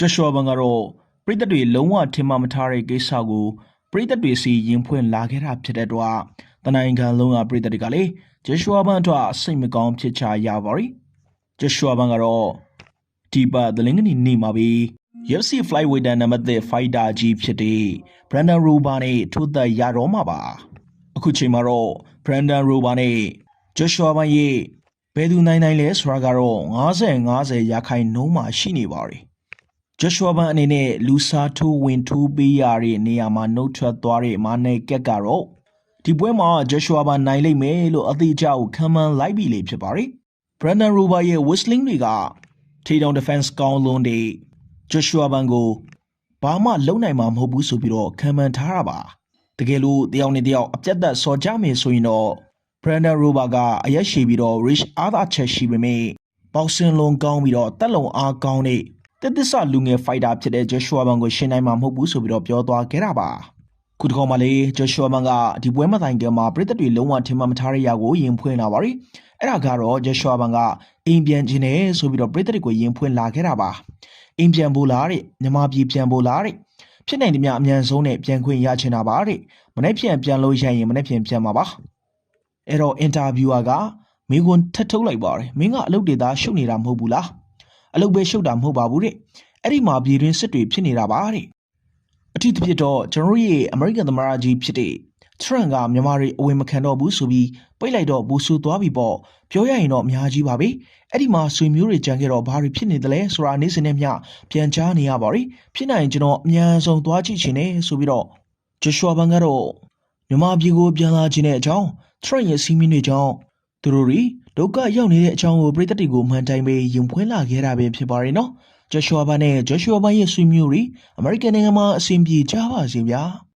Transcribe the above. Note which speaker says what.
Speaker 1: ဂျော့ရှွာဘန်ကတော့ပြည်သက်တွေလုံးဝထင်မှတ်မထားတဲ့ကိစ္စကိုပြည်သက်တွေစီရင်ဖွင့်လာခဲ့တာဖြစ်တဲ့အတွက်တနိုင်ခံလုံးကပြည်သက်တွေကလည်းဂျေရှွာဘန်အတွက်စိတ်မကောင်းဖြစ်ချရပါရီဂျေရှွာဘန်ကတော့ဒီပါဒလင်းကနေနေမှာပြီ UFC flyweight နံပါတ်3 fighter ကြီးဖြစ်တဲ့ Brandon Rober နဲ့ထိုးသက်ရတော့မှာပါအခုချိန်မှာတော့ Brandon Rober နဲ့ Joshua ဘန်ရဲ့ဘယ်သူနိုင်နိုင်လဲဆိုတာကတော့90 50ရာခိုင်နှုန်းမှာရှိနေပါ ရီ Joshua ဘန်အနေနဲ့လူစားထိုးဝင်ထိုးပေးရတဲ့နေရာမှာနှုတ်ထွက်သွားတဲ့မာနယ်ကက်ကတော့ဒီပွဲမှာ Joshua ဘန်နိုင်လိမ့်မယ်လို့အသေးအကျကိုခံမှန်းလိုက်ပြီလေဖြစ်ပါတယ် Brandon Rober ရဲ့ whistling တွေကထိတောင် defense ကောင်းလွန်းတဲ့ Joshua ဘန်ကိုဘာမှလုံနိုင်မှာမဟုတ်ဘူးဆိုပြီးတော့ခံမှန်းထားတာပါတကယ်လို့တယောက်နဲ့တယောက်အပြတ်သက်စော်ကြမယ်ဆိုရင်တော့ Brandon Rober ကအရက်ရှိပြီးတော့ Rich အားသာချက်ရှိပေမဲ့ပေါက်စင်လုံးကောင်းပြီးတော့တက်လုံအားကောင်းတဲ့ တက်သစ္စာလူငယ် fighter ဖြစ်တဲ့ Joshua ဘန်ကိုရှင်းနိုင်မှာမဟုတ်ဘူးဆိုပြီးတော့ပြောသွားခဲ့တာပါခုတစ်ခေါက်မှလေ Joshua ဘန်ကဒီပွဲမတိုင်ခင်မှာပြည်သက်တွေလုံးဝထင်မှတ်မထားတဲ့ຢာကိုရင်ဖွင့်လာပါရီအဲ့ဒါကတော့ Joshua ဘန်ကအိမ်ပြန်ခြင်းနဲ့ဆိုပြီးတော့ပြည်သက်တွေကိုရင်ဖွင့်လာခဲ့တာပါအိမ်ပြန်ဖို့လားတဲ့မြန်မာပြည်ပြန်ဖို့လားတဲ့ဖြစ်နိုင်တယ်များအမြန်ဆုံးနဲ့ပြန်ခွင့်ရချင်တာပါတဲ့မနေ့ပြန်ပြန်လို့ရရင်မနေ့ပြန်ပြန်မှာပါအဲ့တော့အင်တာဗျူအာကမင်းကွန်းထက်ထုတ်လိုက်ပါတယ်မင်းကအလုပ်တွေသားရှုပ်နေတာမဟုတ်ဘူးလား အလုပ်ပဲရှုပ်တာမဟုတ်ပါဘူးတဲ့အဲ့ဒီမှာပြည်တွင်းစစ်တွေဖြစ်နေတာပါတဲ့အထူးသဖြင့်တော့ကျွန်တော်တို့ရဲ့အမေရိကန်သမ္မတကြီးဖြစ်တဲ့ထရန့်ကမြန်မာတွေအဝင်မခံတော့ဘူးဆိုပြီးပိတ်လိုက်တော့ဘူဆူသွားပြီပေါ့ပြောရရင်တော့အများကြီးပါပဲအဲ့ဒီမှာဆွေမျိုးတွေကြံခဲ့တော့ဘာတွေဖြစ်နေသလဲဆိုတာနေ့စဉ်နဲ့မျှပြန်ကြားနေရပါရီဖြစ်နိုင်ရင်ကျွန်တော်အများဆုံးသွားကြည့်ချင်တယ်ဆိုပြီးတော့ဂျေရှွာဘန်ကတော့မြန်မာပြည်ကိုပြန်လာခြင်းတဲ့အကြောင်းထရန့်ရဲ့စီးမင်းတွေကြောင့် သူတို့တွေဒုက္ခရောက်နေတဲ့အကြောင်းကိုပြည်သက်တွေကိုမှန်တိုင်းပဲယုံဖွင့်လာခဲ့တာပဲဖြစ်ပါရဲ့နော်ဂျော့ရှွာဘာနဲ့ဂျော့ရှွာဘာရဲ့ဆွေမျိုးတွေအမေရိကန်နိုင်ငံမှာအဆင်ပြေကြပါစေဗျာ